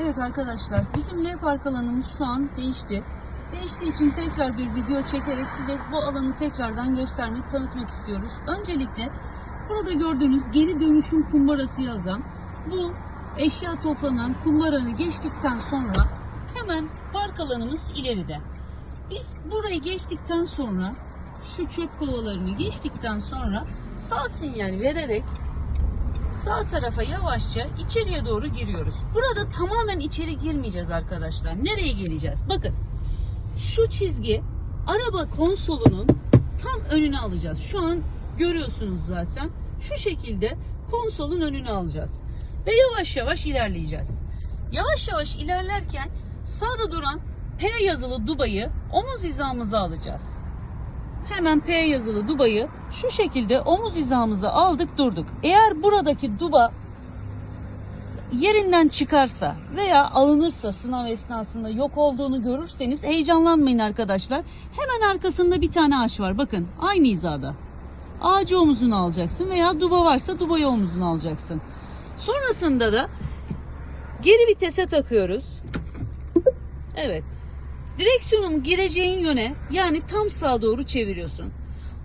Evet arkadaşlar bizim L park alanımız şu an değişti. Değiştiği için tekrar bir video çekerek size bu alanı tekrardan göstermek, tanıtmak istiyoruz. Öncelikle burada gördüğünüz geri dönüşüm kumbarası yazan bu eşya toplanan kumbaranı geçtikten sonra hemen park alanımız ileride. Biz burayı geçtikten sonra şu çöp kovalarını geçtikten sonra sağ sinyal vererek sağ tarafa yavaşça içeriye doğru giriyoruz. Burada tamamen içeri girmeyeceğiz arkadaşlar. Nereye geleceğiz? Bakın şu çizgi araba konsolunun tam önüne alacağız. Şu an görüyorsunuz zaten. Şu şekilde konsolun önüne alacağız. Ve yavaş yavaş ilerleyeceğiz. Yavaş yavaş ilerlerken sağda duran P yazılı dubayı omuz hizamıza alacağız. Hemen P yazılı dubayı şu şekilde omuz hizamıza aldık durduk. Eğer buradaki duba yerinden çıkarsa veya alınırsa sınav esnasında yok olduğunu görürseniz heyecanlanmayın arkadaşlar. Hemen arkasında bir tane ağaç var. Bakın aynı hizada. Ağacı omuzuna alacaksın veya duba varsa dubayı omuzuna alacaksın. Sonrasında da geri vitese takıyoruz. Evet. Direksiyonumu gireceğin yöne yani tam sağa doğru çeviriyorsun.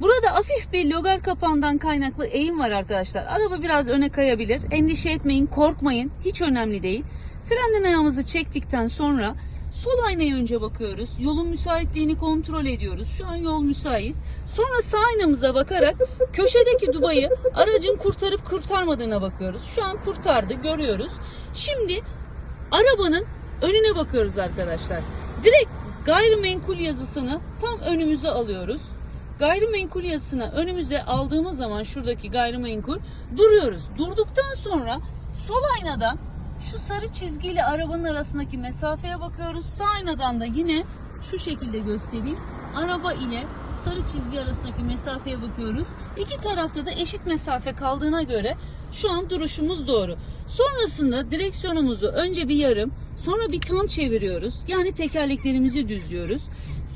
Burada hafif bir logar kapağından kaynaklı eğim var arkadaşlar. Araba biraz öne kayabilir. Endişe etmeyin, korkmayın. Hiç önemli değil. Frenden ayağımızı çektikten sonra sol aynaya önce bakıyoruz. Yolun müsaitliğini kontrol ediyoruz. Şu an yol müsait. Sonra sağ aynamıza bakarak köşedeki dubayı aracın kurtarıp kurtarmadığına bakıyoruz. Şu an kurtardı, görüyoruz. Şimdi arabanın önüne bakıyoruz arkadaşlar. Direkt gayrimenkul yazısını tam önümüze alıyoruz. Gayrimenkul yazısını önümüze aldığımız zaman şuradaki gayrimenkul duruyoruz. Durduktan sonra sol aynadan şu sarı çizgiyle arabanın arasındaki mesafeye bakıyoruz. Sağ aynadan da yine şu şekilde göstereyim. Araba ile sarı çizgi arasındaki mesafeye bakıyoruz. İki tarafta da eşit mesafe kaldığına göre şu an duruşumuz doğru. Sonrasında direksiyonumuzu önce bir yarım, sonra bir tam çeviriyoruz. Yani tekerleklerimizi düzlüyoruz.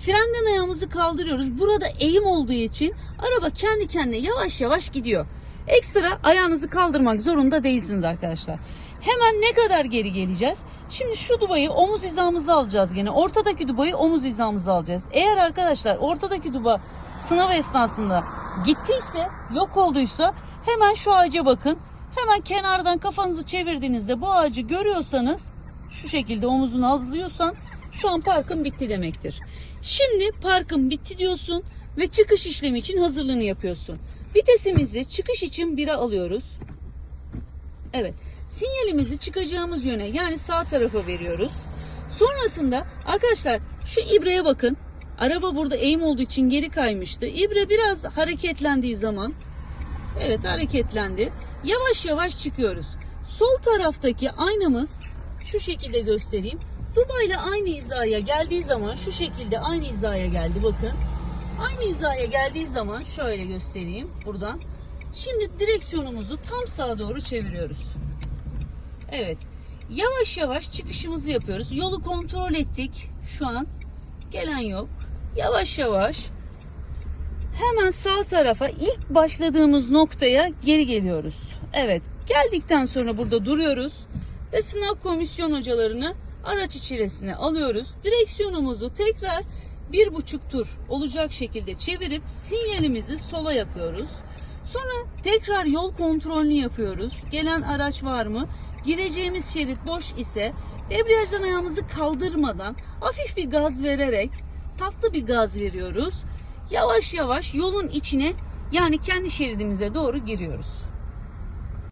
Frenden ayağımızı kaldırıyoruz. Burada eğim olduğu için araba kendi kendine yavaş yavaş gidiyor. Ekstra ayağınızı kaldırmak zorunda değilsiniz arkadaşlar. Hemen ne kadar geri geleceğiz? Şimdi şu dubayı omuz hizamıza alacağız gene. Ortadaki dubayı omuz hizamıza alacağız. Eğer arkadaşlar ortadaki duba sınav esnasında gittiyse, yok olduysa hemen şu ağaca bakın. Hemen kenardan kafanızı çevirdiğinizde bu ağacı görüyorsanız şu şekilde omuzunu alıyorsan şu an parkın bitti demektir. Şimdi parkın bitti diyorsun ve çıkış işlemi için hazırlığını yapıyorsun. Vitesimizi çıkış için 1'e alıyoruz. Evet. Sinyalimizi çıkacağımız yöne yani sağ tarafa veriyoruz. Sonrasında arkadaşlar şu ibreye bakın. Araba burada eğim olduğu için geri kaymıştı. İbre biraz hareketlendiği zaman evet hareketlendi. Yavaş yavaş çıkıyoruz. Sol taraftaki aynamız şu şekilde göstereyim. Duba ile aynı hizaya geldiği zaman şu şekilde aynı hizaya geldi bakın. Aynı hizaya geldiği zaman şöyle göstereyim buradan. Şimdi direksiyonumuzu tam sağa doğru çeviriyoruz. Evet. Yavaş yavaş çıkışımızı yapıyoruz. Yolu kontrol ettik. Şu an gelen yok. Yavaş yavaş hemen sağ tarafa ilk başladığımız noktaya geri geliyoruz. Evet. Geldikten sonra burada duruyoruz ve sınav komisyon hocalarını araç içerisine alıyoruz. Direksiyonumuzu tekrar bir buçuk tur olacak şekilde çevirip sinyalimizi sola yapıyoruz. Sonra tekrar yol kontrolünü yapıyoruz. Gelen araç var mı? Gireceğimiz şerit boş ise debriyajdan ayağımızı kaldırmadan hafif bir gaz vererek tatlı bir gaz veriyoruz. Yavaş yavaş yolun içine yani kendi şeridimize doğru giriyoruz.